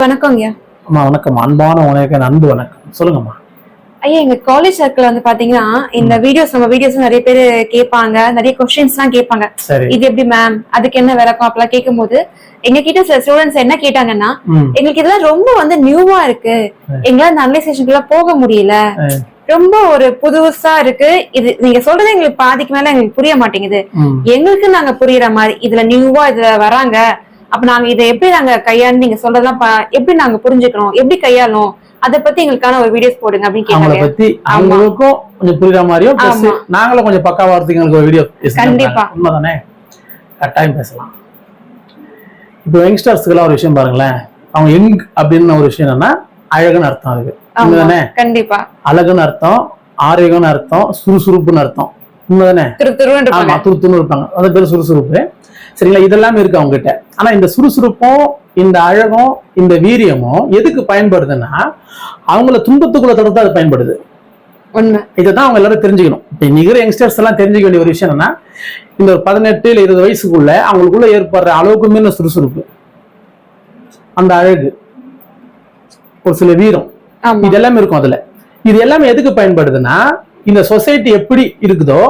வணக்கங்க அம்மா வணக்கம். அன்பான உனக்கு அன்பு வணக்கம். சொல்லுங்கம்மா. ஐயா எங்க காலேஜ் சர்க்கிள் வந்து பாத்தீங்கன்னா இந்த வீடியோஸ் நம்ம வீடியோஸ் நிறைய பேர் கேட்பாங்க. நிறைய கொஸ்டின்ஸ் எல்லாம் கேட்பாங்க. இது எப்படி மேம் அதுக்கு என்ன விளக்கம் அப்பெல்லாம் கேட்கும்போது எங்க கிட்ட சில ஸ்டூடெண்ட்ஸ் என்ன கேட்டாங்கன்னா எங்களுக்கு இதெல்லாம் ரொம்ப வந்து நியூவா இருக்கு. எங்களால இந்த அனலைசேஷனுக்குள்ள போக முடியல. ரொம்ப ஒரு புதுசா இருக்கு. இது நீங்க சொல்றது எங்களுக்கு பாதிக்கு மேல எங்களுக்கு புரிய மாட்டேங்குது. எங்களுக்கு நாங்க புரியுற மாதிரி இதுல நியூவா இதுல வராங்க. அப்ப நாங்க இதை எப்படி நாங்க கையாண்டு நீங்க சொல்றதெல்லாம் எப்படி நாங்க புரிஞ்சுக்கணும்? எப்படி கையாளணும்? அத பத்தி எங்களுக்கான ஒரு வீடியோஸ் போடுங்க அப்படின்னு அவங்கள பத்தி அவங்களுக்கும் கொஞ்சம் புரியுற மாதிரியும். நாங்களும் கொஞ்சம் பக்காவா வரதுக்கு எங்களுக்கு ஒரு வீடியோ கண்டிப்பா. உண்மைதானே? கட்டாயம் பேசலாம். இப்போ யங்ஸ்டர்ஸ்க்குலாம் ஒரு விஷயம் பாருங்களேன். அவங்க யங் அப்படின்னு ஒரு விஷயம் என்னன்னா அழகுன்னு அர்த்தம் அதுக்கு. உண்மைதானே? கண்டிப்பா. அழகுன்னு அர்த்தம் ஆரோக்கியம்னு அர்த்தம் சுறுசுறுப்புன்னு அர்த்தம். உண்மைதானே? ஆமா இருப்பாங்க துருத்துன்னு இருப்பாங்க. அது பேர் சுறுசுறுப்பு. சரிங்களா? இதெல்லாம் இருக்கு அவங்க கிட்ட ஆனா இந்த சுறுசுறுப்பும் இந்த அழகும் இந்த வீரியமும் எதுக்கு பயன்படுதுன்னா அவங்கள துன்பத்துக்குள்ள தொடர்ந்து அது பயன்படுது. உண்மை. இதைதான் அவங்க எல்லாரும் தெரிஞ்சுக்கணும். இப்போ நிகர யங்ஸ்டர்ஸ் எல்லாம் தெரிஞ்சுக்க வேண்டிய ஒரு விஷயம் என்னன்னா இந்த ஒரு பதினெட்டு இல்ல இருபது வயசுக்குள்ள அவங்களுக்குள்ள ஏற்படுற அளவுக்கு மீறின சுறுசுறுப்பு. அந்த அழகு. ஒரு சில வீரம். இது எல்லாமே இருக்கும் அதுல. இது எல்லாமே எதுக்கு பயன்படுதுன்னா இந்த சொசைட்டி எப்படி இருக்குதோ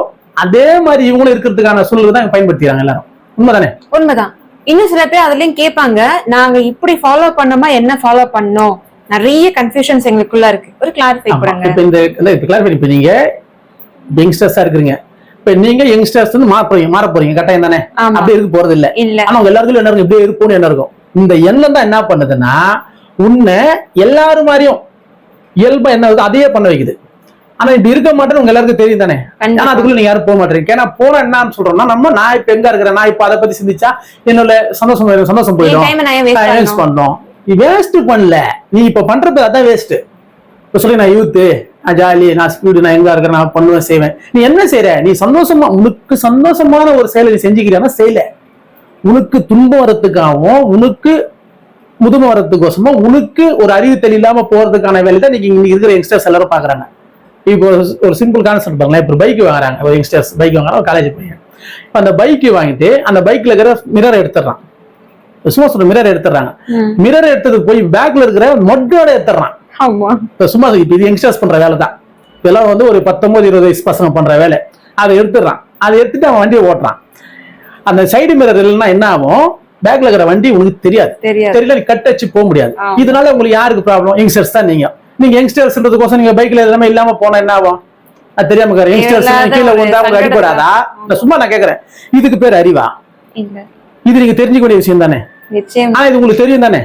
அதே மாதிரி இவங்களும் இருக்கிறதுக்கான சூழ்நிலை தான் பயன்படுத்திக்கிறாங்க எல்லாரும். உண்மைதானே? உண்மைதான். இன்னும் சில பேர் அதுலயும் கேட்பாங்க நாங்க இப்படி ஃபாலோ பண்ணோமா என்ன ஃபாலோ பண்ணோம்? நிறைய கன்ஃபியூஷன்ஸ் எங்களுக்குள்ள இருக்கு. ஒரு கிளாரிஃபை. கொடுங்க. இப்ப இந்த இல்ல, இப்ப clarify இப்ப நீங்க யங்ஸ்டர்ஸா இருக்கிறீங்க. இப்ப நீங்க யங்ஸ்டர்ஸ் மாற போறீங்க மாற போறீங்க. கட்டாயம் தானே? அப்படி இருக்க போறது இல்ல. இல்ல ஆனா எல்லாருக்கும் என்ன இருக்கும் இப்படியே இருப்போம்னு என்ன இருக்கும்? இந்த எண்ணம் தான் என்ன பண்ணுதுன்னா உன்னை எல்லாரும் மாதிரியும் இயல்பா என்ன அதையே பண்ண வைக்குது. ஆனா இப்படி இருக்க மாட்டேன்னு உங்க எல்லாருக்கும் தெரியும் தானே? ஆனா அதுக்குள்ள நீங்க யாரும் போக மாட்டீங்க ஏன்னா போனா என்னன்னு சொல்றோம்னா நம்ம நான் இப்ப எங்க இருக்கிறேன்? நான் இப்ப அதை பத்தி சிந்திச்சா என்னோட சந்தோஷம் சந்தோஷம் போயிடும். பண்ணணும்? பண்ணோம் நீ வேஸ்ட் பண்ணல. நீ இப்ப பண்றது அதான் வேஸ்ட் இப்ப சொல்லி நான் யூத்து நான் ஜாலி நான் ஸ்பீடு நான் எங்க இருக்கிறேன்? நான் பண்ணுவேன் செய்வேன். நீ என்ன செய்யற நீ சந்தோஷமா உனக்கு சந்தோஷமான ஒரு செயலை நீ செஞ்சுக்கிறியா? செய்யல. உனக்கு துன்பம் வரத்துக்காகவும் உனக்கு முதுமை வரத்துக்கோசமும் உனக்கு ஒரு அறிவு தெளிவில்லாம போறதுக்கான வேலை தான் இன்னைக்கு இங்க இருக்கிற யங்ஸ்டர்ஸ் எல்லாரும் பாக்குறாங்க இப்போ ஒரு- சிம்பிள் கான்செப்ட் பாருங்களேன். இப்போ பைக் வாங்குறாங்க. ஒரு யங்ஸ்டர்ஸ் பைக் வாங்குறாங்க. காலேஜ் பையன். இப்போ அந்த பைக் வாங்கிட்டு அந்த பைக்ல இருக்கிற மிரர் எடுத்துடுறான். சும்மா சொல்ற மிரர் எடுத்துடுறாங்க. மிரர் எடுத்தது போய் பேக்ல இருக்கிற மொட்டோட எடுத்துறான் ஆமா. இப்ப சும்மா இப்ப இது யங்ஸ்டர்ஸ் பண்ற வேலை தான். இதெல்லாம் வந்து ஒரு பத்தொன்பது இருபது வயசு பசங்க பண்ற வேலை. அதை எடுத்துடுறான். அதை எடுத்துட்டு அவன் வண்டியை ஓட்டுறான். அந்த சைடு மிரர் இல்லைன்னா என்ன ஆகும்? பேக்ல இருக்கிற வண்டி உனக்கு தெரியாது. தெரியல நீ கட் அடிச்சு போக முடியாது. இதனால உங்களுக்கு யாருக்கு ப்ராப்ளம் யங்ஸ்டர்ஸ் தான் நீங்க. நீங்க யங்ஸ்டர்ஸ்ன்றதுக்கோசம் நீங்க பைக்ல எல்லாமே இல்லாம போனா என்ன ஆகும்? அது தெரியாம யங்ஸ்டர்ஸ் கீழே வந்தா உங்களுக்கு அடிபடாதா நான் சும்மா நான் கேக்குறேன். இதுக்கு பேர் அறிவா? இது நீங்க தெரிஞ்சுக்க வேண்டிய விஷயம் தானே? ஆனா இது உங்களுக்கு தெரியும் தானே?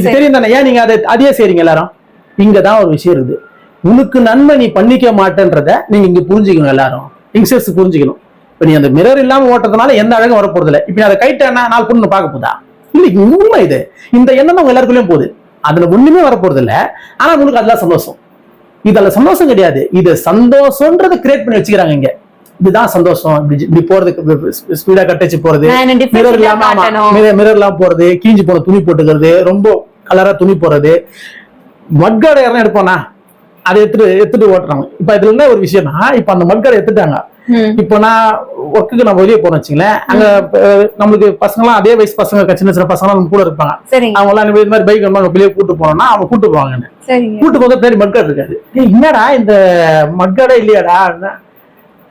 இது. தெரியும் தானே? ஏன் நீங்க அதை அதையே செய்றீங்க எல்லாரும்? இங்கதான் ஒரு விஷயம் இருக்குது. உனக்கு நன்மை நீ பண்ணிக்க மாட்டேன்றத நீங்க இங்க புரிஞ்சுக்கணும் எல்லாரும். யங்ஸ்டர்ஸ் புரிஞ்சுக்கணும். இப்ப நீ அந்த மிரர் இல்லாம ஓட்டுறதுனால எந்த அழகும் வரப்போறது இல்லை இப்ப அதை கைட்டேன்னா நாலு பொண்ணு பார்க்க போதா? இல்ல உண்மை இது. இந்த எண்ணம் உங்க எல்லாருக்குள்ளயும் போகுது. அதுல ஒண்ணுமே வரப்போறது இல்ல ஆனா உங்களுக்கு அதெல்லாம் சந்தோஷம். இதுல சந்தோஷம் கிடையாது. இது சந்தோஷம்ன்றதை கிரியேட் பண்ணி வச்சுக்கிறாங்க இங்க. இதுதான் சந்தோஷம். இப்படி போறதுக்கு ஸ்பீடா கட்டச்சு போறது. மிரர் இல்லாம மிரர் இல்லாம போறது கீஞ்சு போன துணி போட்டுக்கிறது ரொம்ப கலரா துணி போடுறது. மட்காடை யாரும் எடுப்போனா? அதை எடுத்துட்டு எடுத்துட்டு ஓட்டுறாங்க. இப்ப இதுல என்ன ஒரு விஷயம்னா இப்ப அந்த மட்காடை எடுத்துட்டாங்க. இப்போ நான் ஒர்க்குக்கு நம்ம வெளியே போறோம் வச்சுங்களேன் அங்க நம்மளுக்கு பசங்கலாம் அதே வயசு பசங்க சின்ன சின்ன பசங்க நம்ம கூட இருப்பாங்க. சரிங்க. அவங்க எல்லாம் இது மாதிரி பைக் நம்ம வெளியே கூட்டு போனோம்னா அவங்க கூட்டு போவாங்க கூட்டு போது பின்னாடி மட்காடு இருக்காது. என்னடா இந்த மட்காடே இல்லையாடா?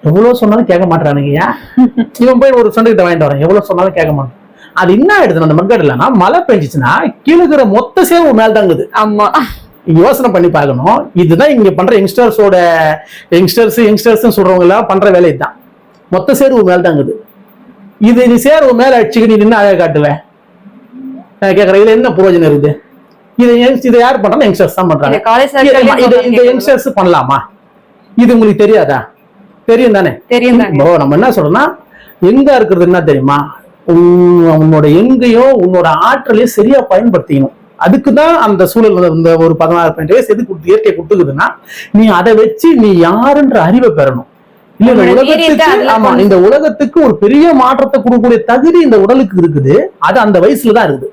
எவ்வளவு சொன்னாலும் கேட்க மாட்டானுங்கய்யா இவன் போய் ஒரு ஃப்ரெண்டு கிட்ட வாங்கிட்டு வரேன் எவ்வளவு சொன்னாலும் கேட்க மாட்டான். அது என்ன ஆயிடுது அந்த மட்காடு இல்லைன்னா மழை பெஞ்சிச்சுன்னா கீழே மொத்த சேவை மேல் தாங்குது ஆமா. யோசனை பண்ணி பார்க்கணும். இதுதான் இங்க பண்ற யங்ஸ்டர்ஸோட யங்ஸ்டர்ஸ் யங்ஸ்டர்ஸ் சொல்றவங்க எல்லாம் பண்ற வேலை இதுதான். மொத்த சேர்வு மேல் தாங்குது இது நீ சேர்வு மேல அடிச்சுக்கு நீ நின்று அழகா காட்டுவேன் நான் கேட்கறேன் இதுல என்ன பிரயோஜனம் இருக்குது? இது இதை யார் பண்றாங்க? யங்ஸ்டர்ஸ் தான் காலேஜ் இது- இந்த யங்ஸ்டர்ஸ் பண்ணலாமா? இது உங்களுக்கு தெரியாதா? தெரியும் தானே? தெரியும் நம்ம என்ன சொல்றோம்னா எங்க இருக்கிறது என்ன தெரியுமா? உன் உன்னோட எங்கேயும் உன்னோட ஆற்றலையும் சரியா பயன்படுத்திக்கணும். அதுக்கு தான் அந்த சூழல் இந்த ஒரு பதினாறு பாயிண்ட் வயசு எது கொடுத்து இயற்கை கொடுத்துக்குதுன்னா நீ அதை வச்சு நீ யாருன்ற அறிவை பெறணும். இல்ல இந்த உலகத்துக்கு ஆமா இந்த உலகத்துக்கு ஒரு பெரிய மாற்றத்தை கொடுக்கக்கூடிய தகுதி இந்த உடலுக்கு இருக்குது. அது அந்த வயசுல தான் இருக்குது.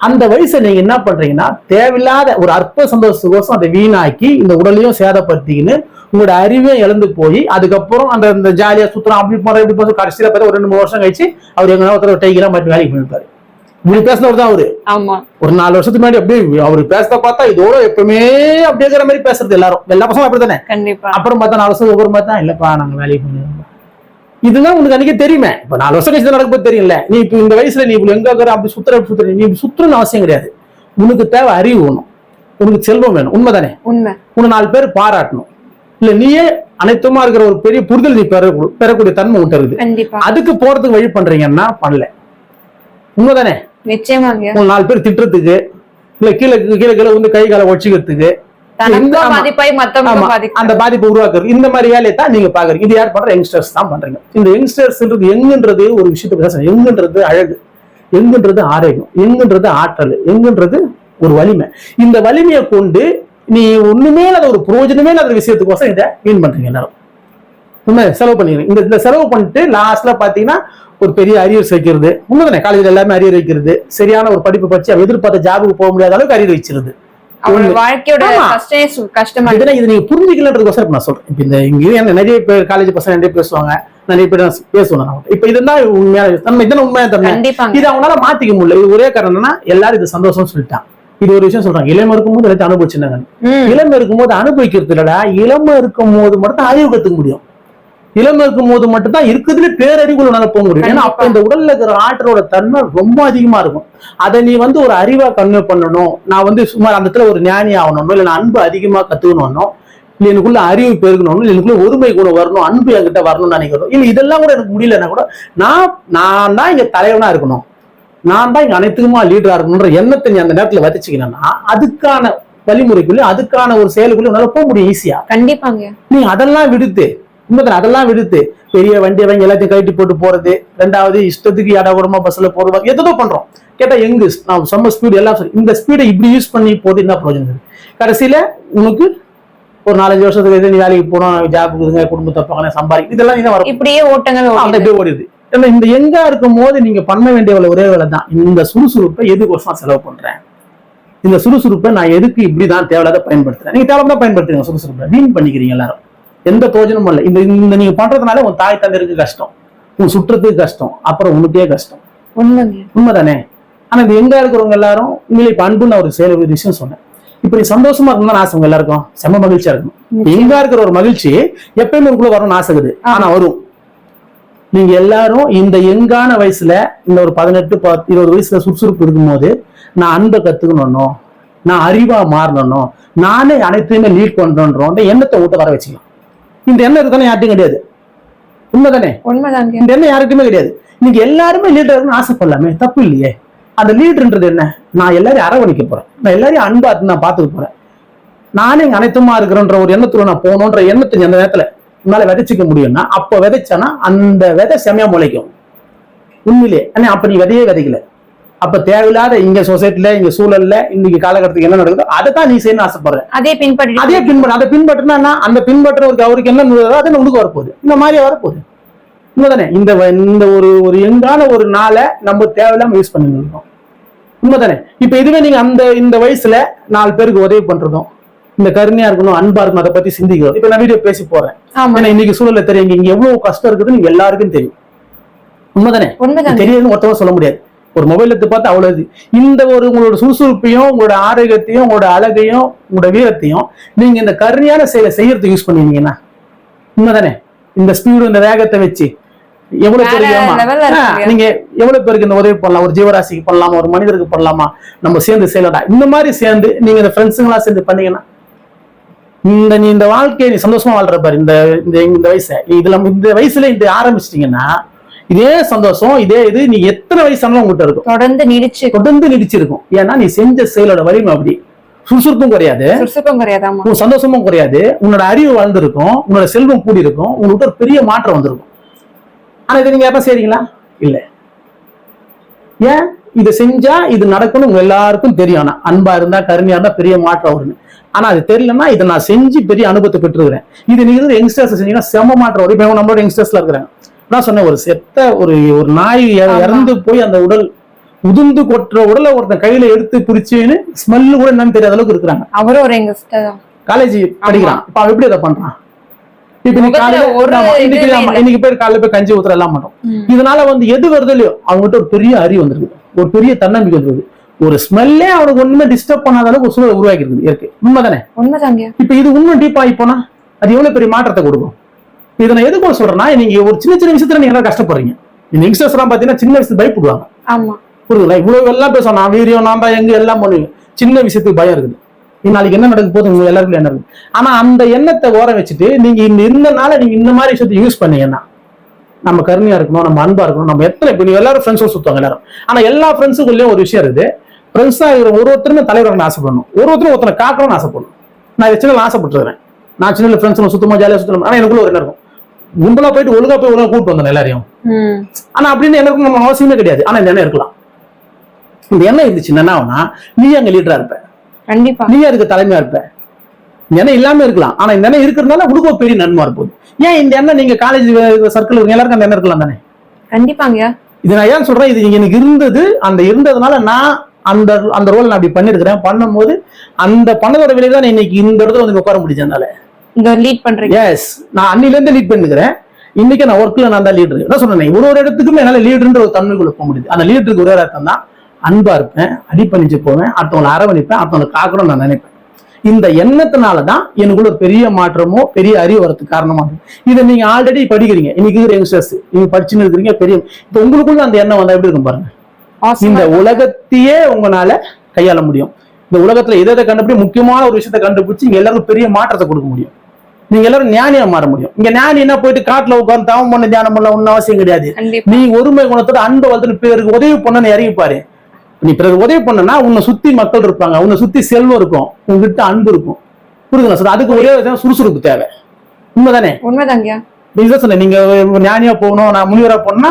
அந்த வயசை நீங்க என்ன பண்றீங்கன்னா தேவையில்லாத ஒரு அற்ப சந்தோஷத்துக்கோசம் அதை வீணாக்கி இந்த உடலையும் சேதப்படுத்திக்கின்னு உங்களோட அறிவையும் இழந்து போய் அதுக்கப்புறம் அந்த இந்த ஜாலியா சுத்தலாம் அப்படி போற இப்படி போற கடைசியில பார்த்தா ஒரு ரெண்டு மூணு வருஷம் கழிச்சு அவர் எங்க ஒருத்தர் டைக்கெல்லாம் மாட்டி வேலைக்கு போயிருப்பாரு. இப்படி பேசினவர் தான் அவரு. ஆமா. ஒரு நாலு வருஷத்துக்கு முன்னாடி அப்படியே அவர் பேசுறத பார்த்தா இதோட எப்பவுமே அப்படியே இருக்கிற மாதிரி பேசுறது எல்லாரும். எல்லா பசங்களும் அப்படித்தானே கண்டிப்பா. அப்புறம் பார்த்தா நாலு வருஷம் அப்புறம் பார்த்தா இல்லப்பா நாங்க வேலைக்கு போனோம் இதுதான் உனக்கு அன்னைக்கே தெரியுமே. இப்ப நாலு வருஷம் கழிச்சு தான் நடக்க போது தெரியல நீ இப்ப இந்த வயசுல நீ இப்படி எங்க இருக்கிற? அப்படி சுத்துற சுத்துற. நீ இப்படி சுத்துறன்னு அவசியம் கிடையாது. உனக்கு தேவை அறிவு வேணும். உனக்கு செல்வம் வேணும். உண்மைதானே? உண்மை. உன்னை நாலு பேர் பாராட்டணும். இல்ல நீயே அனைத்துமா இருக்கிற ஒரு பெரிய புரிதல் நீ பெற பெறக்கூடிய தன்மை உன்ட்ட இருக்குது. அதுக்கு போறதுக்கு வழி பண்றீங்கன்னா பண்ணல. உண்மைதானே? நிச்சயமாங்க உங்களை நாலு பேர் திட்டுறதுக்கு இல்ல கீழே கீழே கீழே வந்து கை காலை பாதிக்கும். அந்த பாதிப்பை உருவாக்குறது. இந்த மாதிரி வேலையை தான் நீங்க பாக்குறீங்க இது யார் பண்ற? யங்ஸ்டர்ஸ் தான் பண்றீங்க. இந்த யங்ஸ்டர்ஸ் எங்குன்றது? ஒரு விஷயத்தை பேச எங்குன்றது அழகு? எங்குன்றது ஆரோக்கியம்? எங்குன்றது ஆற்றல்? எங்குன்றது ஒரு வலிமை? இந்த வலிமையை கொண்டு நீ ஒண்ணுமே இல்லாத ஒரு பிரயோஜனமே இல்லாத விஷயத்துக்கோசம் இதை வீண் பண்றீங்க எல்லாரும். செலவு பண்ணிக்கிறீங்க இந்த இந்த செலவு பண்ணிட்டு லாஸ்ட்ல பாத்தீங்கன்னா ஒரு பெரிய அரியர்ஸ் வைக்கிறது உண்மைதானே காலேஜ்ல எல்லாமே அரியர் வைக்கிறது. சரியான ஒரு படிப்பு படிச்சு அவ எதிர்பார்த்த ஜாபுக்கு போக முடியாத அளவுக்கு அரியர் வச்சிருது. நிறைய பேர் காலேஜ் பசங்க நிறைய பேசுவாங்க. நிறைய பேர் நான் இப்ப இதுதான் உண்மையான தன்மை. இதெல்லாம் உண்மையான தன்மை? இது அவங்களால மாத்திக்க முடியல. இது ஒரே காரணம் என்னன்னா எல்லாரும் இது சந்தோஷம் சொல்லிட்டான். இது ஒரு விஷயம் சொல்றாங்க. இளம இருக்கும்போது எல்லாத்தையும் அனுபவிச்சுனாங்க ம். இளம இருக்கும்போது அனுபவிக்கிறது இல்லடா. இளம இருக்கும் போது மட்டும் அறிவு கத்துக்க முடியும். இளம இருக்கும் போது மட்டும் தான் இருக்கிறதுல பேரறிவுல உன்னால போக முடியும். ஏன்னா அப்ப இந்த உடல்ல இருக்கிற ஆற்றலோட தன்மை ரொம்ப அதிகமா இருக்கும். அதை நீ வந்து ஒரு அறிவா கன்வே பண்ணணும். நான் வந்து சுமார் அந்த இடத்துல ஒரு ஞானி ஆகணும் இல்ல நான் அன்பு அதிகமா கத்துக்கணும் இல்ல எனக்குள்ள அறிவு பெருகணும் இல்ல எனக்குள்ள ஒருமை குணம் வரணும் அன்பு என்கிட்ட வரணும்னு நினைக்கிறோம். இல்ல இதெல்லாம் கூட எனக்கு முடியலன்னா கூட நான் நான் தான் இங்க தலைவனா இருக்கணும். நான் தான் இங்க அனைத்துக்குமா லீடரா இருக்கணும்ன்ற எண்ணத்தை நீ அந்த நேரத்துல வச்சுக்கினா அதுக்கான வழிமுறைக்குள்ள அதுக்கான ஒரு செயலுக்குள்ள உன்னால போக முடியும் ஈஸியா கண்டிப்பாங்க. நீ அதெல்லாம் விடுத்து உண்மைதான் அதெல்லாம் விடுத்து பெரிய வண்டி வாங்கி எல்லாத்தையும் கழட்டி போட்டு போறது ரெண்டாவது இஷ்டத்துக்கு இடகுடமா பஸ்ல போறது எதோ பண்றோம். கேட்டா எங்க? நான் செம்ம ஸ்பீடு எல்லாம் சரி. இந்த ஸ்பீடை இப்படி யூஸ் பண்ணி போது என்ன பிரயோஜனம்? கடைசியில உனக்கு ஒரு நாலஞ்சு வருஷத்துக்கு நீ வேலைக்கு போனோம் இதுங்க குடும்பத்தை பார்க்கணும் சம்பாதி இதெல்லாம் நீ தான் வரும். இப்படியே ஓட்டங்கள் அந்த ஓடுது. ஏன்னா இந்த எங்கா இருக்கும் போது நீங்க பண்ண வேண்டிய ஒரே வேலை தான். இந்த சுறுசுறுப்பை எதுக்கோசம் நான் செலவு பண்றேன்? இந்த சுறுசுறுப்பை நான் எதுக்கு இப்படிதான் தேவையில்லாத பயன்படுத்துறேன்? நீங்க தேவையில்லாத பயன்படுத்துறீங்க சுறுசுறுப்பை. வீண் பண்ணிக்கிறீங்க எல்லாரும். எந்த பிரயோஜனமும் இல்லை. இந்த இந்த நீங்க பண்றதுனால உன் தாய் தந்தைக்கு கஷ்டம். உன் சுற்றத்துக்கு கஷ்டம். அப்புறம் உனக்கே கஷ்டம். உண்மைதானே? ஆனா இது எங்க இருக்கிறவங்க எல்லாரும் உங்களை இப்ப அன்பு நான் ஒரு செயல் ஒரு விஷயம் சொன்னேன். இப்ப நீ சந்தோஷமா இருக்கணும்னு ஆசை உங்க எல்லாருக்கும். செம்ம மகிழ்ச்சியா இருக்கணும். எங்க இருக்கிற ஒரு மகிழ்ச்சி எப்பயுமே உங்களுக்குள்ள வரணும்னு ஆசை இருக்குது. ஆனா வரும். நீங்க எல்லாரும் இந்த எங்கான வயசுல இந்த ஒரு பதினெட்டு பத்து இருபது வயசுல சுறுசுறுப்பு இருக்கும்போது நான் அன்பை கத்துக்கணும் நான் அறிவா மாறணும் நானே அனைத்தையுமே லீட் பண்றோன்ற எண்ணத்தை விட்டு வர வச்சுக்கலாம் இந்த எண்ணம் இருக்குதானே யார்ட்டையும் கிடையாது. உண்மைதானே? உண்மைதாங்க. இந்த எண்ணம் யாருக்குமே கிடையாது. நீங்க எல்லாருமே லீடர் இருக்கணும்னு ஆசைப்படலாமே? தப்பு இல்லையே. அந்த லீடர்ன்றது என்ன? நான் எல்லாரையும் அரவணைக்க போறேன். நான் எல்லாரையும் அன்பா நான் பாத்துக்க போறேன். நானே இங்க அனைத்துமா இருக்கிறன்ற ஒரு எண்ணத்துல நான் போகணுன்ற எண்ணத்தை நீ அந்த நேரத்துல உன்னால விதைச்சிக்க முடியும்னா அப்ப விதைச்சானா அந்த விதை செமையா முளைக்கும். உண்மையிலே. ஆனா அப்ப நீ விதையே விதைக்கல. அப்ப தேவையில்லாத இங்க சொசைட்டில இங்க சூழல்ல இன்னைக்கு காலகட்டத்துக்கு என்ன நடக்குதோ அதை தான் நீ செய்யணும்னு ஆசைப்படுற. அதே பின்பற்றி அதே பின்பற்ற அதை பின்பற்றினா அந்த பின்பற்றவருக்கு அவருக்கு என்ன நுழையுதோ அது உனக்கு வரப்போகுது. இந்த மாதிரி வரப்போகுது. உண்மைதானே? இந்த இந்த ஒரு ஒரு எங்கான ஒரு நாளை நம்ம தேவையில்லாம யூஸ் பண்ணி இருக்கோம். உண்மைதானே? இப்ப இதுவே நீங்க அந்த இந்த வயசுல நாலு பேருக்கு உதவி பண்றதும் இந்த கருணையா இருக்கணும் அன்பா இருக்கணும் அதை பத்தி சிந்திக்கிறோம் இப்ப நான் வீடியோ பேசி போறேன். ஏன்னா இன்னைக்கு சூழல்ல தெரியும் இங்க எவ்வளவு கஷ்டம் இருக்குதுன்னு எல்லாருக்கும் தெரியும். உண்மைதானே? தெரியாதுன்னு ஒருத்தவங்க சொல்ல முடியாது. ஒரு மொபைல் எடுத்து பார்த்தா அவ்வளவு. இந்த ஒரு உங்களோட சுறுசுறுப்பையும் உங்களோட ஆரோக்கியத்தையும் உங்களோட அழகையும் உங்களோட வீரத்தையும் நீங்க இந்த கருணையான செயலை செய்யறதுக்கு யூஸ் பண்ணுவீங்கன்னா உண்மைதானே? இந்த ஸ்பீடு இந்த வேகத்தை வச்சு எவ்வளவு பேருக்கு. நீங்க எவ்வளவு பேருக்கு இந்த உதவி பண்ணலாம்? ஒரு ஜீவராசிக்கு பண்ணலாமா? ஒரு மனிதருக்கு பண்ணலாமா? நம்ம சேர்ந்து செய்யலாம் இந்த மாதிரி சேர்ந்து நீங்க இந்த ஃப்ரெண்ட்ஸுங்களா சேர்ந்து பண்ணீங்கன்னா இந்த நீ இந்த வாழ்க்கையை நீ சந்தோஷமா வாழ்ற பாரு. இந்த இந்த இந்த வயசை. இதுல இந்த வயசுல இந்த ஆரம்பிச்சிட்டீங்கன்னா இதே சந்தோஷம் இதே இது நீ எத்தனை வயசானாலும் உங்ககிட்ட இருக்கும். தொடர்ந்து நீடிச்சு. தொடர்ந்து நீடிச்சிருக்கும். ஏன்னா நீ செஞ்ச செயலோட வலிமை அப்படி. சுறுசுறுப்பும் குறையாது. சுறுசுறுப்பும் குறையாது உன் சந்தோஷமும் குறையாது. உன்னோட அறிவு வளர்ந்துருக்கும். உன்னோட செல்வம் கூடி இருக்கும் உங்களுக்கு ஒரு பெரிய மாற்றம் வந்திருக்கும். ஆனா இதை நீங்க எப்ப செய்றீங்களா? இல்ல. ஏன்? இதை செஞ்சா இது நடக்கும்னு உங்க எல்லாருக்கும் தெரியும். ஆனா அன்பா இருந்தா கருமையா இருந்தா பெரிய மாற்றம் வரும்னு. ஆனா அது தெரியலன்னா இதை நான் செஞ்சு பெரிய அனுபவத்தை பெற்றுக்கிறேன். இது நீங்க யங்ஸ்டர்ஸ் செஞ்சீங்கன்னா செம மாற்றம் வரும். இப்ப நம்மளோட யங்ஸ்டர்ஸ்ல இருக்கிறாங்க. நான் சொன்னேன் ஒரு செத்த ஒரு ஒரு நாய். இறந்து போய் அந்த உடல் உதிர்ந்து கொட்டுற உடலை ஒருத்தன் கையில எடுத்து பிரிச்சுன்னு ஸ்மெல்லு கூட என்னன்னு தெரியாத அளவுக்கு இருக்கிறாங்க. அவரும் ஒரு எங்க காலேஜ் படிக்கிறான். இப்ப அவன் எப்படி அதை பண்றான்? இப்ப காலையில இன்னைக்கு. இன்னைக்கு பேர் காலையில போய் கஞ்சி ஊத்துற எல்லாம் மாட்டோம். இதனால வந்து எது வருது இல்லையோ அவங்ககிட்ட ஒரு பெரிய அறிவு வந்திருக்கு ஒரு பெரிய தன்னம்பிக்கை வந்திருக்கு ஒரு ஸ்மெல்லே அவனுக்கு ஒண்ணுமே டிஸ்டர்ப் பண்ணாத அளவுக்கு ஒரு சூழல் உருவாக்கி இருக்குது இருக்கு உண்மைதானே? உண்மைதாங்க இப்ப இது இன்னும் டீப் ஆகி போனா அது எவ்வளவு பெரிய மாற்றத்தை கொடுக்கும்? இதை நான் எதுக்கு சொல்றேன்னா நீங்க ஒரு சின்ன சின்ன விஷயத்துல நீங்க எல்லாம் கஷ்டப்படுறீங்க. இந்த யங்ஸ்டர்ஸ் எல்லாம் பாத்தீங்கன்னா சின்ன விஷயத்துக்கு பயப்படுவாங்க. ஆமா. புரியுதுங்களா? இவ்வளவு எல்லாம் பேசுவோம் நான் வீரியம் தான் எங்க எல்லாம் பண்ணுவீங்க சின்ன விஷயத்துக்கு பயம் இருக்குது. நாளைக்கு என்ன நடக்க போகுது உங்க எல்லாருக்கும் என்ன இருக்குது ஆனா அந்த எண்ணத்தை ஓர வச்சுட்டு நீங்க இந்த இருந்தனால நீங்க இந்த மாதிரி விஷயத்தை யூஸ் பண்ணீங்கன்னா நம்ம கருணையா இருக்கணும் நம்ம அன்பா இருக்கணும் நம்ம எத்தனை இப்போ நீங்க எல்லாரும் ஃப்ரெண்ட்ஸோட சுத்துவாங்க எல்லாரும். ஆனா எல்லா ஃப்ரெண்ட்ஸுக்குள்ளேயும் ஒரு விஷயம் இருக்குது. ஃப்ரெண்ட்ஸா இருக்கிற ஒரு ஒருத்தருமே தலைவர்கள் ஆசைப்படணும். ஒரு ஒருத்தரும் ஒருத்தனை காக்கணும்னு ஆசைப்படணும். நான் இதை சின்ன ஆசைப்பட்டுருக்கேன் நான் சின்ன ஃப்ரெண்ட்ஸ் சுத்தமா ஜாலியா சுத்தணும். ஆனா எனக்குள்ள ஒரு என்ன இருக்கும். கும்பலா போயிட்டு ஒழுங்கா போய் ஒழுங்கா கூப்பிட்டு வந்தேன் எல்லாரையும். ஆனா அப்படின்னு எனக்கு நம்ம அவசியமே கிடையாது. ஆனா இந்த எண்ணம் இருக்கலாம். இந்த எண்ணம் இருந்துச்சு என்ன ஆகும்னா நீ அங்க லீடரா இருப்ப. கண்டிப்பா. நீ அதுக்கு தலைமையா இருப்ப. இந்த எண்ணம் இல்லாம இருக்கலாம். ஆனா இந்த எண்ணம் இருக்கிறதுனால ஒரு பெரிய நன்மை இருப்போது ஏன் இந்த எண்ணம் நீங்க காலேஜ் சர்க்கிள் எல்லாருக்கும் அந்த எண்ணம் இருக்கலாம் தானே? கண்டிப்பாங்க. இது நான் ஏன் சொல்றேன்? இது எனக்கு இருந்தது. அந்த இருந்ததுனால நான் அந்த அந்த ரோல் நான் அப்படி பண்ணிருக்கிறேன். பண்ணும்போது அந்த பண்ணதோட விலை தான் இன்னைக்கு இந்த இடத்துல வந்து உட்கார முடிஞ்சதுனால இந்த லீட் பண்றீங்க? எஸ் நான் அன்னில இருந்து லீட் பண்ணிக்கிறேன். இன்னைக்கு நான் ஒர்க்ல நான் தான் லீடர் என்ன சொல்றேன் ஒரு ஒரு இடத்துக்குமே என்னால லீடர்ன்ற ஒரு தன்மைக்குள்ள போக முடியுது. அந்த லீடருக்கு ஒரே அர்த்தம் தான் அன்பா இருப்பேன் அடிப்பணிச்சு போவேன் அடுத்தவங்களை அரவணைப்பேன் அடுத்தவங்களை காக்கணும்னு நான் நினைப்பேன். இந்த எண்ணத்தினால தான் எனக்குள்ள ஒரு பெரிய மாற்றமோ பெரிய அறிவு வரதுக்கு காரணமா இருக்கு இதை நீங்க ஆல்ரெடி படிக்கிறீங்க. இன்னைக்கு இருக்கிற யங்ஸ்டர்ஸ் நீங்க படிச்சுன்னு இருக்கிறீங்க பெரிய இப்ப உங்களுக்குள்ள அந்த எண்ணம் வந்தா எப்படி இருக்கும் பாருங்க. இந்த உலகத்தையே உங்களால கையாள முடியும். இந்த உலகத்துல எதை எதை கண்டுபிடி முக்கியமான ஒரு விஷயத்தை கண்டுபிடிச்சு இங்க எல்லாருக்கும் பெரிய மாற்றத்தை கொடுக்க முடியும். நீங்க எல்லாரும் ஞானியா மாற முடியும். இங்க ஞானினா போயிட்டு காட்டுல உட்கார்ந்து தவம் பண்ண தியானம் பண்ண ஒன்னும் அவசியம் கிடையாது. நீ ஒருமை குணத்தோட அன்பை வளர்த்து பிறருக்கு உதவி பண்ணன்னு இறங்கி பாரு. நீ பிறருக்கு உதவி பண்ணனா உன்னை சுத்தி மக்கள் இருப்பாங்க. உன்னை சுத்தி செல்வம் இருக்கும். உங்ககிட்ட அன்பு இருக்கும். புரியுதுங்களா சார்? அதுக்கு ஒரே சுறுசுறுப்பு தேவை. உண்மைதானே? உண்மைதாங்க நீங்க சொன்ன நீங்க ஞானியா போகணும் நான் முனிவரா போனா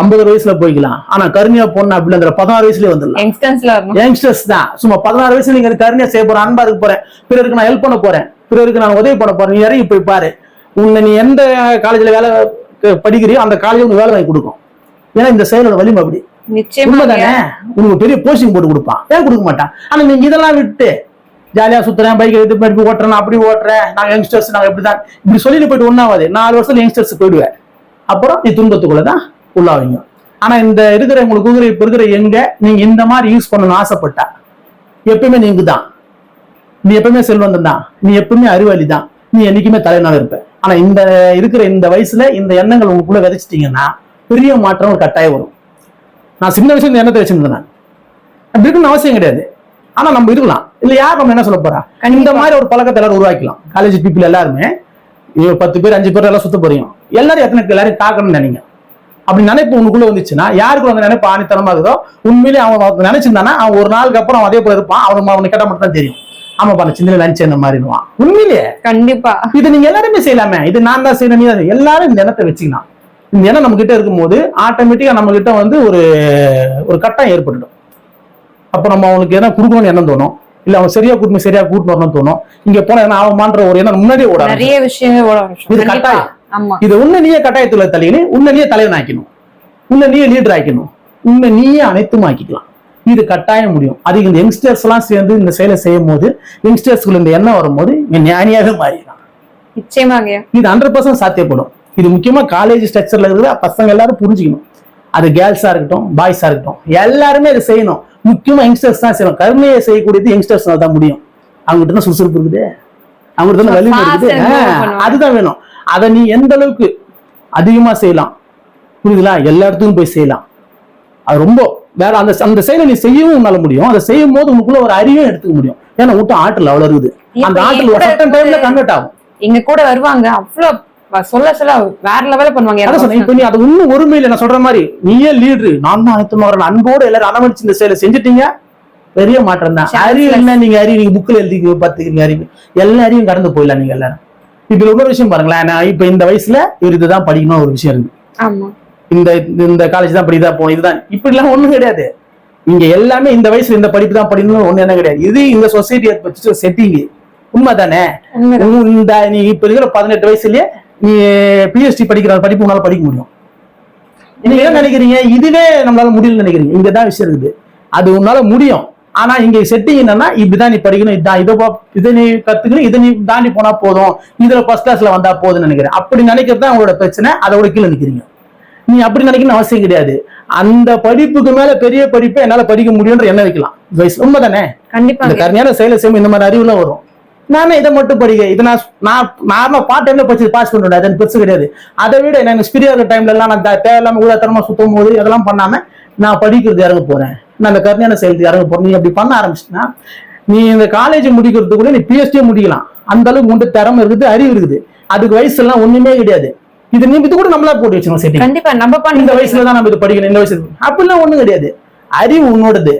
ஐம்பது வயசுல போய்க்கலாம். ஆனா கருணியா போனா அப்படிங்கிற பதினாறு வயசுலயே வந்துடலாம். யங்ஸ்டர்ஸ் தான். சும்மா பதினாறு வயசுல நீங்க கருணையா செய்ய போறேன் அன்பா இருக்க போறேன். பிறருக்கு நான் ஹெல்ப் பண்ண போறேன். பிறருக்கு நான் உதவி பண்ண போறேன். நீ இறங்கி போய் பாரு. உன்னை நீ எந்த காலேஜ்ல வேலை படிக்கிறியோ அந்த காலேஜ் உனக்கு வேலை வாங்கி கொடுக்கும். ஏன்னா இந்த செயலோட வலிமை அப்படி. நிச்சயமா உண்மைதானே? உனக்கு பெரிய போஸ்டிங் போட்டு கொடுப்பான். ஏன் கொடுக்க மாட்டான்? ஆனா நீங்க இதெல்லாம் விட்டு ஜாலியா சுத்துறேன் பைக் எடுத்து போயிட்டு ஓட்டுறேன் அப்படி ஓட்டுறேன். நாங்க யங்ஸ்டர்ஸ் நாங்க இப்படிதான். இப்படி சொல்லிட்டு போயிட்டு ஒன்னாவது நாலு வருஷத்துல யங்ஸ்டர்ஸ் போயிடுவேன். அப்புறம் நீ துன்பத்துக்குள்ளதான் உள்ளாவீங்க. ஆனா இந்த இருக்கிற உங்களுக்கு இருக்கிற இப்ப இருக்கிற எங்க நீங்க இந்த மாதிரி யூஸ் பண்ணணும்னு ஆசைப்பட்டா எப்பயுமே நீங்க தான் நீ எப்பவுமே செல்வந்தன் தான் நீ எப்பவுமே அறிவாளி தான் நீ என்னைக்குமே தலைவனாக இருப்ப. ஆனா இந்த இருக்கிற இந்த வயசுல இந்த எண்ணங்கள் உங்களுக்குள்ள விதைச்சிட்டீங்கன்னா பெரிய மாற்றம் ஒரு கட்டாயம் வரும். நான் சின்ன வயசுல இந்த எண்ணத்தை வச்சிருந்தேன். அப்படி இருக்கணும்னு அவசியம் கிடையாது. ஆனா நம்ம இருக்கலாம். இல்ல யார் நம்ம என்ன சொல்ல போறா? இந்த மாதிரி ஒரு பழக்கத்தை எல்லாரும் உருவாக்கலாம் காலேஜ் பீப்புள் எல்லாருமே பத்து பேர் அஞ்சு பேர் எல்லாம் சுத்த போறீங்க. எல்லாரும் எத்தனை எல்லாரும் காக்கணும்னு நினைங்க. அப்படி நினைப்பு உனக்குள்ள வந்துச்சுன்னா யாருக்கு அந்த நினைப்பு ஆணித்தனமா இருக்குதோ உண்மையிலேயே அவன் அவன் நினைச்சிருந்தானா அவன் ஒரு நாளுக்கு அப்புறம் அவன் அதே போல இருப்பான். அவனுக்கு அவனை கேட்டா மட்டும் தான் தெரியும். ஆமா பண்ண சின்ன நினைச்சு இந்த மாதிரினுவான் உண்மையிலேயே கண்டிப்பா. இது நீங்க எல்லாருமே செய்யலாமே. இது நான் தான் செய்யணும். நீ. எல்லாரும் இந்த எண்ணத்தை வச்சுக்கலாம். இந்த எண்ணம் நம்ம கிட்ட இருக்கும்போது ஆட்டோமேட்டிக்கா நம்ம கிட்ட வந்து ஒரு ஒரு கட்டம் ஏற்பட்டுடும். அப்ப நம்ம அவனுக்கு என்ன கொடுக்கணும்னு எண்ணம் தோணும். இல்ல அவன் சரியா கூட்டு சரியா கூட்டு வரணும்னு தோணும். இங்க போனா என்ன அவமான்ற ஒரு எண்ணம் முன்னாடியே ஓட. நிறைய விஷயங்கள் ஓட. இது கட்டாயம். இது உன்னை நீயே கட்டாயத்துல தள்ளிக்கினு உன்னை நீயே தலைவன் ஆக்கணும் உன்னை நீயே லீடர் ஆக்கணும் உன்னை நீயே அனைத்தும் ஆக்கிக்கலாம். இது கட்டாயம் முடியும். அது இந்த யங்ஸ்டர்ஸ் எல்லாம் சேர்ந்து இந்த செயலை செய்யும் போது யங்ஸ்டர்ஸ்குள்ள இந்த எண்ணம் வரும்போது இங்க ஞானியாவே மாறிடலாம் நிச்சயமாங்க இது ஹண்ட்ரட் பர்சன்ட் சாத்தியப்படும். இது முக்கியமா காலேஜ் ஸ்ட்ரக்சர்ல இருக்கிற பசங்க எல்லாரும் புரிஞ்சுக்கணும். அது கேர்ள்ஸா இருக்கட்டும் பாய்ஸா இருக்கட்டும் எல்லாருமே இதை செய்யணும். முக்கியமா யங்ஸ்டர்ஸ் தான் செய்யணும். கருணையை செய்யக்கூடியது யங்ஸ்டர்ஸ்னால தான் முடியும். அவங்ககிட்ட தான் சுறுசுறுப்பு இருக்குது? அவங்ககிட்ட தான் வலிமை இருக்குது. அதுதான் வேணும். அதை நீ எந்த அளவுக்கு அதிகமா செய்யலாம்? புரியுதுங்களா? எல்லா இடத்துக்கும் போய் செய்யலாம். அது ரொம்ப வேற அந்த அந்த செயலை நீ செய்யவும் உன்னால முடியும். அதை செய்யும் போது உனக்குள்ள ஒரு அறிவும் எடுத்துக்க முடியும். ஏன்னா விட்டு ஆற்றல் அவ்வளவு இருக்குது. அந்த ஆற்றல் ஒரு கூட சட்டன் டைம்ல கன்வெர்ட் ஆகும். எங்க கூட வருவாங்க அவ்வளவு சொல்ல சொல்ல வேற லெவல்ல பண்ணுவாங்க இப்ப நீ அது இன்னும் ஒருமையில நான் சொல்ற மாதிரி நீயே லீடரு நான் தான் அனைத்து மகன் அன்போடு எல்லாரும் அனுமதிச்சு இந்த செயலை செஞ்சுட்டீங்க. பெரிய மாற்றம் தான். அறிவு என்ன நீங்க அறிவு நீங்க புக்ல எழுதி பாத்துக்கிறீங்க அறிவு. எல்லா அறிவும் கடந்து போயிடலாம் நீங்க எல்லாரும். இப்ப இன்னொரு விஷயம் பாருங்களேன். நான் இப்ப இந்த வயசுல இவர் இதுதான் படிக்கணும் ஒரு விஷயம் இருக்கு. ஆமா. இந்த இந்த காலேஜ் தான் படிதான் போகணும் இதுதான். இப்படி எல்லாம் ஒண்ணும் கிடையாது. இங்க எல்லாமே இந்த வயசுல இந்த படிப்பு தான் படிக்கணும் ஒண்ணு என்ன கிடையாது. இது இந்த சொசைட்டியை செட்டிங் உண்மைதானே? உண்மைதான். உன் இந்த நீ இப்ப இருக்கிற பதினெட்டு வயசுலயே நீ பிஎஸ்டி படிக்கிற படிப்பு உன்னால படிக்க முடியும். நீங்க என்ன நினைக்கிறீங்க? இதுவே நம்மளால முடியலன்னு நினைக்கிறீங்க. இங்கதான் விஷயம் இருக்குது. அது உன்னால முடியும். ஆனா இங்க செட்டிங் என்னன்னா இப்படிதான் நீ படிக்கணும் இதான். இதை இதை நீ கத்துக்கணும் இதை நீ தாண்டி போனா போதும். இதுல ஃபர்ஸ்ட் கிளாஸ்ல வந்தா போதும்னு நினைக்கிறேன். அப்படி நினைக்கிறது தான் உங்களோட பிரச்சனை. அதோட கீழே நிக்கிறீங்க. நீ அப்படி நினைக்கணும் அவசியம் கிடையாது. அந்த படிப்புக்கு மேல பெரிய படிப்பை என்னால படிக்க முடியும்ன்ற எண்ணம் வைக்கலாம். வயசு உண்மைதானே? இந்த கண்டிப்பாங்க கருணையான செயலை செய்யும் இந்த மாதிரி அறிவுலாம் வரும். நானே இதை மட்டும் படிக்க இதை நான் நான் நார்மலா பார்ட் டைம்ல படிச்சு பாஸ் பண்ணுவேன் அது எனக்கு பெருசு கிடையாது. அதை விட நான் ஸ்பிரியா இருக்கிற டைம்ல எல்லாம் நான் தேவையில்லாம ஊழத்தனமா சுத்தும் போது அதெல்லாம் பண்ணாம நான் படிக்கிறது இறங்க போறேன். நான் அந்த கருணையான செயலுக்கு இறங்க போறேன். நீ அப்படி பண்ண ஆரம்பிச்சிட்டா நீ இந்த காலேஜ் முடிக்கிறதுக்குள்ள நீ பிஎஸ்டியே முடிக்கலாம். அந்த அளவுக்கு உண்டு திறமை இருக்குது அறிவு இருக்குது. அதுக்கு வயசு எல்லாம் ஒண்ணுமே கிடையாது. இது நீ இது கூட நம்மளா போட்டு வச்சிருக்கோம் செட்டிங் கண்டிப்பா நம்ம இந்த பண்ணி வயசுல தான் நம்ம இது படிக்கணும் இந்த வயசுல அப்படிலாம் ஒண்ணும் கிடையாது. அறிவு உன்னோடது.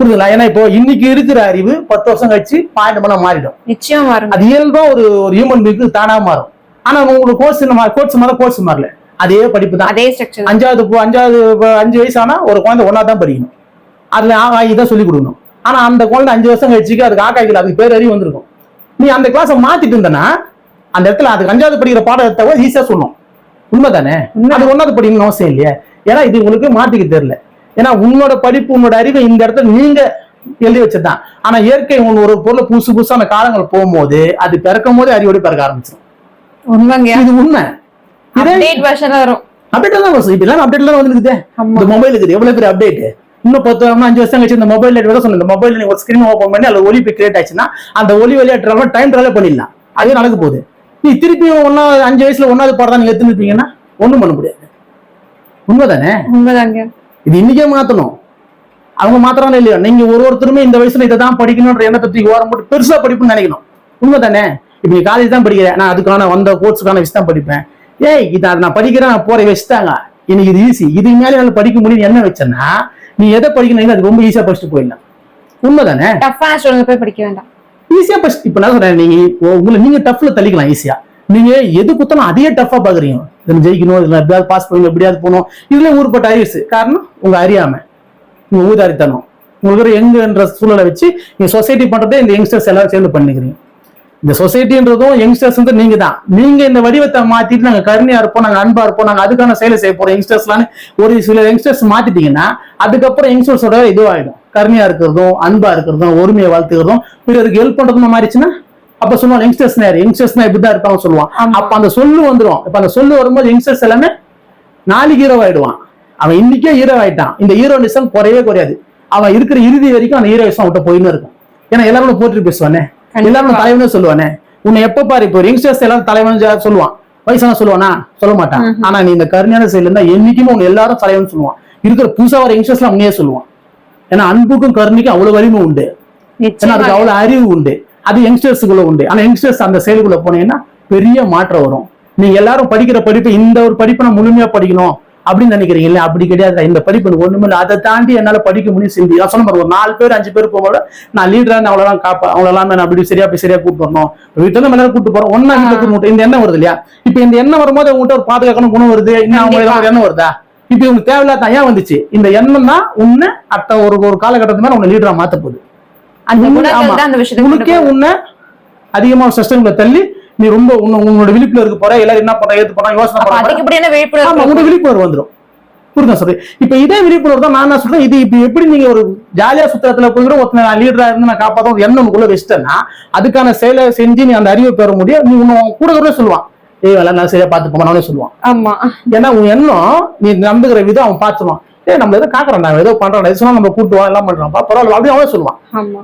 புரியுதுங்களா ஏன்னா இப்போ இன்னைக்கு இருக்கிற அறிவு பத்து வருஷம் கழிச்சு பாயிண்ட் பண்ண மாறிடும். நிச்சயம் மாறுங்க அது இயல்பா ஒரு ஒரு ஹியூமன் பீக்கு தானா மாறும். ஆனா உங்களுக்கு கோர்ஸ் கோர்ஸ் மாற கோர்ஸ் மாறல. அதே படிப்பு தான். அதே ஸ்ட்ரக்சர் அஞ்சாவது அஞ்சாவது அஞ்சு வயசு ஆனா ஒரு குழந்தை ஒன்னா தான் படிக்கணும். அதுல ஆ ஆ, இதான் சொல்லி கொடுக்கணும். ஆனா அந்த குழந்தை அஞ்சு வருஷம் கழிச்சுக்கு அதுக்கு ஆக்காய்க்கல அதுக்கு பேர் அறிவு வந்திருக்கும். நீ அந்த கிளாஸை மாத்திட்டு இருந்தனா அந்த இடத்துல அதுக்கு அஞ்சாவது படிக்கிற பாடத்தை ஈஸியா சொல்லும் உண்மைதானே? அது ஒன்னாவது படிக்கணும்னு அவசியம் இல்லையா. ஏன்னா இது உங்களுக்கு மாத்திக்க தெரியல. ஏன்னா உன்னோட படிப்பு உன்னோட அறிவை இந்த இடத்துல நீங்க எழுதி வச்சதுதான் ஆனா இயற்கை உன் ஒரு பொருளை புதுசு புதுசான காலங்கள் போகும்போது அது பிறக்கும் போதே அறிவோடு பிறக்க ஆரம்பிச்சிடும் உண்மைங்க. இது உண்மை. வரும். அப்டேட் தான் வரும். இப்ப எல்லாம் அப்டேட் எல்லாம் வந்துருக்குதே. இந்த மொபைல் இருக்குது. எவ்வளவு பெரிய அப்டேட் இன்னும் பத்து வருஷம் அஞ்சு வருஷம் கழிச்சு இந்த மொபைல் விட சொன்ன இந்த மொபைல் நீங்க ஒரு ஸ்கிரீன் ஓப்பன் பண்ணி அதுல ஒலி போய் கிரியேட் ஆச்சுன்னா அந்த ஒலி வழியா ட்ராவல் டைம் ட்ராவல் பண்ணிடலாம். அதே நடக்க போகுது. நீ திருப்பி ஒன்னா அஞ்சு வயசுல ஒன்னாவது பாடம் நீங்க எடுத்துருப்பீங்கன்னா ஒண்ணும் பண்ண முடியாது. உண்மைதானே? உண்மைதாங்க. இது இன்னைக்கே மாத்தணும். அவங்க மாத்திரம் இல்லையா? நீங்க ஒரு ஒருத்தருமே இந்த வயசுல இதை தான் படிக்கணும்ன்ற எண்ணத்தை தூக்கி ஓரம் போட்டு பெருசா படிப்புன்னு நினைக்கணும். உண்மைதானே? இப்ப நீ காலேஜ் தான் படிக்கிறேன் நான் அதுக்கான வந்த கோர்ஸுக்கான விஷயம் தான் படிப்பேன். ஏய் இதை அதை நான் படிக்கிறேன் நான் போற வச்சுட்டாங்க எனக்கு இது ஈஸி இதுக்கு மேலே என்னால படிக்க முடியும் என்ன வச்சேன்னா நீ எதை படிக்கணும் அது ரொம்ப ஈஸியா படிச்சுட்டு போயிடலாம். உண்மைதானே? டஃப்பான ஸ்டூடெண்ட் போய் படிக்க வேண்டாம். ஈஸியா படிச்சு இப்ப நான் சொல்றேன் நீங்க உங்களை நீங்க டஃப்ல தள்ளிக்கலாம் ஈஸியா நீங்க எது குத்தணும் அதையே டஃபா பாக்குறீங்க. இதுல ஜெயிக்கணும் இதுல எப்படியாவது பாஸ் பண்ணணும் எப்படியாவது போகணும். இதுல ஊருப்பட்ட அறிவு காரணம் உங்க அறியாமை. உங்க ஊதாரித்தனம். உங்களுக்கு எங்கன்ற சூழலை வச்சு நீங்க சொசைட்டி பண்றதே இந்த யங்ஸ்டர்ஸ் எல்லாரும் சேர்ந்து பண்ணிக்கிறீங்க. இந்த சொசைட்டின்றதும் யங்ஸ்டர்ஸ் வந்து நீங்க தான் நீங்க இந்த வடிவத்தை மாத்திட்டு நாங்க கருணையா இருப்போம் நாங்க அன்பா இருப்போம் நாங்க அதுக்கான செயலை செய்ய போறோம். யங்ஸ்டர்ஸ்லாம் ஒரு சில யங்ஸ்டர்ஸ் மாத்திட்டீங்கன்னா அதுக்கப்புறம் யங்ஸ்டர்ஸோட இதுவாயிடும். கருணையா இருக்கிறதும் அன்பா இருக்கிறதும் ஒருமையை வளர்த்துக்கிறதும் பிறருக்கு ஹெல்ப் பண்றதும் மாறிச்சுன்னா அப்ப சொல்லுவாங்க யங்ஸ்டர்ஸ் யாரு? யங்ஸ்டர்ஸ்னா இப்படிதான் இருப்பாங்க சொல்லுவான். அப்ப அந்த சொல்லு வந்துரும். இப்ப அந்த சொல்லு வரும்போது யங்ஸ்டர்ஸ் எல்லாமே நாளைக்கு ஹீரோ ஆயிடுவான். அவன் இன்னைக்கே ஹீரோ ஆயிட்டான். இந்த ஹீரோனிசம் குறையவே குறையாது. அவன் இருக்கிற இறுதி வரைக்கும் அந்த ஹீரோயிசம் அவன்கிட்ட போயின்னு இருக்கும். ஏன்னா எல்லாரும் போட்டு பேசுவானே? எல்லாரும் தலைவனே சொல்லுவானே. உன்னை எப்ப பாரு இப்போ யங்ஸ்டர்ஸ் எல்லாரும் தலைவன் சொல்லுவான். வயசான சொல்லுவானா? சொல்ல மாட்டான். ஆனா நீ இந்த கருணையான செயல் இருந்தா என்னைக்குமே உன்னை எல்லாரும் தலைவன் சொல்லுவான். இருக்கிற புதுசா வர யங்ஸ்டர்ஸ்லாம் உன்னையே சொல்லுவான். ஏன்னா அன்புக்கும் கருணைக்கும் அவ்வளவு வலிமை உண்டு. ஏன்னா அதுக்கு அவ்வளவு அறிவு உண்டு. அது யங்ஸ்டர்ஸுக்குள்ள உண்டு. ஆனா யங்ஸ்டர்ஸ் அந்த செயலுக்குள்ள போனீங்கன்னா பெரிய மாற்றம் வரும். நீங்க எல்லாரும் படிக்கிற படிப்பு இந்த ஒரு படிப்பை நான் முழுமையா படிக்கணும். அப்படின்னு நினைக்கிறீங்க இல்ல அப்படி கிடையாது இந்த படிப்பு எனக்கு ஒண்ணுமே அதை தாண்டி என்னால படிக்க முடியும் சிந்தி நான் சொன்ன ஒரு நாலு பேர் அஞ்சு பேர் போக நான் லீடரா அவ்வளவுதான் காப்பா அவ்வளவு நான் அப்படி சரியா போய் சரியா கூட்டு வரணும். வீட்டுல நம்ம எல்லாரும் கூட்டு போறோம். ஒன்னா வீட்டுல. இந்த எண்ணம் வருது இல்லையா? இப்ப இந்த எண்ணம் வரும்போது உங்கள்கிட்ட ஒரு பாதுகாக்கணும் குணம் வருது. இன்னும் அவங்க எண்ணம் வருதா? இப்ப உங்களுக்கு தேவையில்லாத ஏன் வந்துச்சு? இந்த எண்ணம் தான் உன்னை அத்த ஒரு ஒரு காலகட்டத்துக்கு மேல உன்னை லீடரா மாத்த போகுது. உனக்கே உன்னை அதிகமா சிஸ்டம்ல தள்ளி நீ ரொம்ப உன்ன- உன்னோட விழிப்புல இருக்க போற எல்லாரும் என்ன பண்ற ஏத்து போறா யோசனை அதிகப்படியான ஆமா உங்க விழிப்புணர்வு வந்துரும். புரியுதா சொல்றேன் இப்ப இதே விழிப்புணர்வு தான் நான் என்ன சொல்றேன்? இது இப்ப எப்படி நீங்க ஒரு ஜாலியா சுத்தத்துல போய் கூட ஒருத்தனை நான் லீடரா இருந்து நான் காப்பாத்த ஒரு எண்ணம் உனக்குள்ள வச்சிட்டேன்னா அதுக்கான செயலை செஞ்சு நீ அந்த அறிவை பெற முடியும். நீ உன்னை உன் கூட கூட சொல்லுவான். ஏய் எல்லாம் நான் சரியா பார்த்து போனவனே சொல்லுவான். ஆமா. ஏன்னா உன் எண்ணம் நீ நம்புகிற விதம் அவன் பார்த்துருவான். ஏ நம்ம ஏதோ காக்குறோம் நான் ஏதோ பண்றோம் இது சொன்னா நம்ம கூட்டுவோம் எல்லாம் பண்றோம் பரவாயில்ல அப்படின்னு அவனே சொல்லுவான்.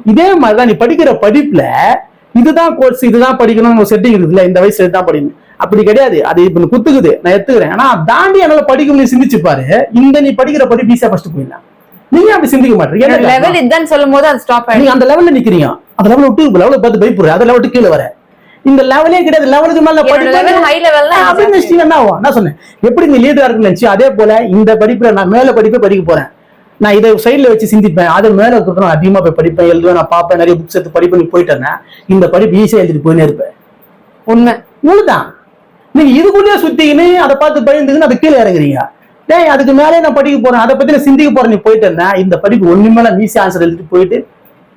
இதே மாதிரிதான் நீ படிக்கிற படிப்புல இதுதான் கோர்ஸ் இதுதான் படிக்கணும் செட்டிங் இருக்குல்ல இந்த வயசுல இதுதான் படிக்கணும். அப்படி கிடையாது. அது இப்ப குத்துக்குது. நான் எடுத்துக்கிறேன். ஆனா தாண்டி என்னால படிக்க நீ சிந்திச்சு பாரு. இந்த நீ படிக்கிற படிப்பு ஈஸியா ஃபர்ஸ்ட் போயிடலாம். நீங்க அப்படி சிந்திக்க மாட்டீங்க லெவல்? இதுதான் சொல்லும் போது அது ஸ்டாப் ஆயிடும் அந்த லெவல்ல நிக்கிறீங்க அந்த லெவல் விட்டு லெவல பார்த்து பயப்படுற. அந்த லெவல் கீழே வர. இந்த லெவலே கிடையாது. லெவலுக்கு மேல நினைச்சீங்கன்னா என்ன சொன்னேன். எப்படி நீ லீடரா இருக்குன்னு நினைச்சு அதே போல இந்த படிப்புல நான் மேல படிப்பே படிக்க போறேன். நான் இதை சைடுல வச்சு சிந்திப்பேன். அது மேல இருக்கிறது நான் அதிகமா போய் படிப்பேன் எழுதுவேன். நான் பார்ப்பேன். நிறைய புக்ஸ் எடுத்து படிப்பு நீ போயிட்டேன்னா இந்த படிப்பு ஈஸியா எழுதிட்டு போயினே இருப்பேன். உண்மை. உண்மைதான். நீங்க இதுக்குள்ளேயே சுத்திக்கின்னு அதை பார்த்து பயந்துக்கின்னு அது கீழே இறங்குறீங்க. டேய் அதுக்கு மேலே நான் படிக்க போறேன். அதை பத்தி நான் சிந்திக்க போறேன். நீ போயிட்டேன்னா இந்த படிப்பு ஒண்ணு மேல ஈஸி ஆன்சர் எழுதிட்டு போயிட்டு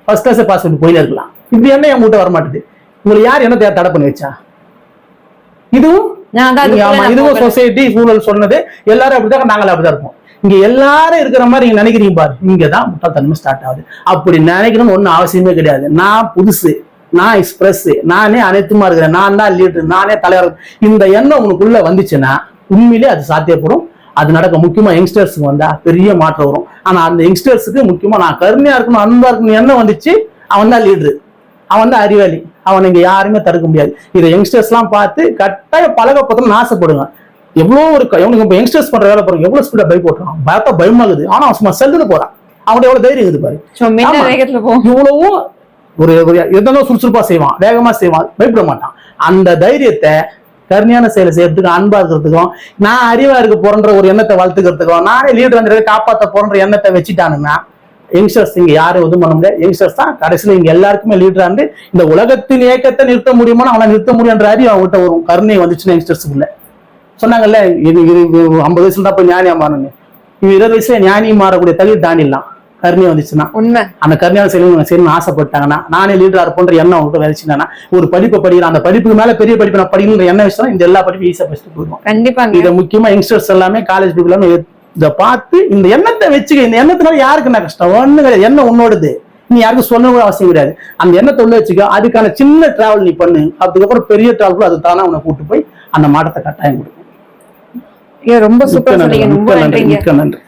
ஃபர்ஸ்ட் கிளாஸ் பாஸ் பண்ணி போயினே இருக்கலாம். இப்படி என்ன என் கூட்ட வர மாட்டேது உங்களுக்கு யார் என்ன தே- தடை பண்ணி வச்சா? இதுவும்? நான் ஆமா இதுவும் நான். சொசைட்டி சூழல் சொன்னது. எல்லாரும் அப்படிதான் நாங்களும் அப்படிதான் இருப்போம். இங்க எல்லாரும் இருக்கிற மாதிரி நீங்க நினைக்கிறீங்க பாரு. இங்கதான் முட்டாள்தனமே ஸ்டார்ட் ஆகுது. அப்படி நினைக்கணும்னு ஒண்ணும் அவசியமே கிடையாது. நான் புதுசு நான் எக்ஸ்பிரஸ் நானே அனைத்துமா இருக்கிறேன். நான் தான் லீடர் நானே தலைவர். இந்த எண்ணம் உனக்குள்ள வந்துச்சுன்னா உண்மையிலே அது சாத்தியப்படும். அது நடக்க முக்கியமா யங்ஸ்டர்ஸுக்கு வந்தா பெரிய மாற்றம் வரும். ஆனா அந்த யங்ஸ்டர்ஸுக்கு முக்கியமா நான் கருமையா இருக்கணும் அன்பா இருக்கணும் எண்ணம் வந்துச்சு? அவன் தான் லீடரு அவன் தான் அறிவாளி. அவன் இங்க யாருமே தடுக்க முடியாது. இதை யங்ஸ்டர்ஸ் எல்லாம் பார்த்து கட்டாய பழகப்பத்தணும்னு ஆசைப்படுங்க எவ்வளோ ஒரு க- எவனுக்கு இப்போ யங்ஸ்டர்ஸ் பண்ற வேலை பாருங்க. எவ்வளவு ஸ்பீடா பைக் ஓட்டுறான். பார்த்தா பயமாகுது ஆனா அவன் சும்மா செல்லுன்னு போறான். அவன் எவ்வளவு தைரியம் இருக்குது பாரு. இவ்வளவும் ஒரு ஒரு எதனா சுறுசுறுப்பா செய்வான். வேகமா செய்வான். பயப்பட மாட்டான். அந்த தைரியத்தை கருணையான செயலை செய்யறதுக்கு அன்பா இருக்கிறதுக்கும் நான் அறிவா இருக்க போறன்ற ஒரு எண்ணத்தை வளர்த்துக்கிறதுக்கும் நானே லீடர் அந்த காப்பாத்த போறன்ற எண்ணத்தை வச்சுட்டானுங்கன்னா யங்ஸ்டர்ஸ் இங்க யாரும் எதுவும் பண்ண முடியாது. யங்ஸ்டர்ஸ் தான் கடைசியில இங்க எல்லாருக்குமே லீடரா இருந்து இந்த உலகத்தின் இயக்கத்தை நிறுத்த முடியுமான்னு அவனை நிறுத்த முடியுன்ற அறிவு அவங்ககிட்ட வரும். கருணை வந்துச்சுன்னா யங்ஸ்டர்ஸுக்குள்ள சொன்னாங்கல்ல இது இது ஐம்பது வயசுல தான் போய் ஞானியா மாறணும் இவன் இருபது வயசுல ஞானி மாறக்கூடிய தகுதி தாண்டிடலாம். கருணை வந்துச்சுன்னா. உண்மை. அந்த கருணையான செயலும் செய்யணும்னு ஆசைப்பட்டாங்கன்னா நானே லீடரா இருப்போன்ற எண்ணம் அவங்ககிட்ட விதைச்சுனா ஒரு படிப்பை படிக்கிறேன் அந்த படிப்புக்கு மேல பெரிய படிப்பு நான் படிக்கணுன்ற எண்ணம் வச்சுனா இந்த எல்லா படிப்பும் ஈஸியா படிச்சுட்டு போயிடுவோம் கண்டிப்பாங்க. இதை முக்கியமா யங்ஸ்டர்ஸ் எல்லாமே காலேஜ் எல்லாமே இதை பார்த்து இந்த எண்ணத்தை வச்சுக்க இந்த எண்ணத்தினால யாருக்கு என்ன கஷ்டம்? ஒண்ணு கிடையாது. எண்ணம் உன்னோடது. நீ யாருக்கும் சொல்ல கூட அவசியம் கிடையாது. அந்த எண்ணத்தை உள்ள வச்சுக்க அதுக்கான சின்ன டிராவல் நீ பண்ணு. அதுக்கப்புறம் பெரிய டிராவல் அது தானே உன்னை கூட்டு போய் அந்த மாற்றத்தை கட்டாயம் கொடுக்கும். ரொம்ப சூப்பர் நன்றி சொன்னீங்க. ரொம்ப நன்றி மிக்க நன்றி.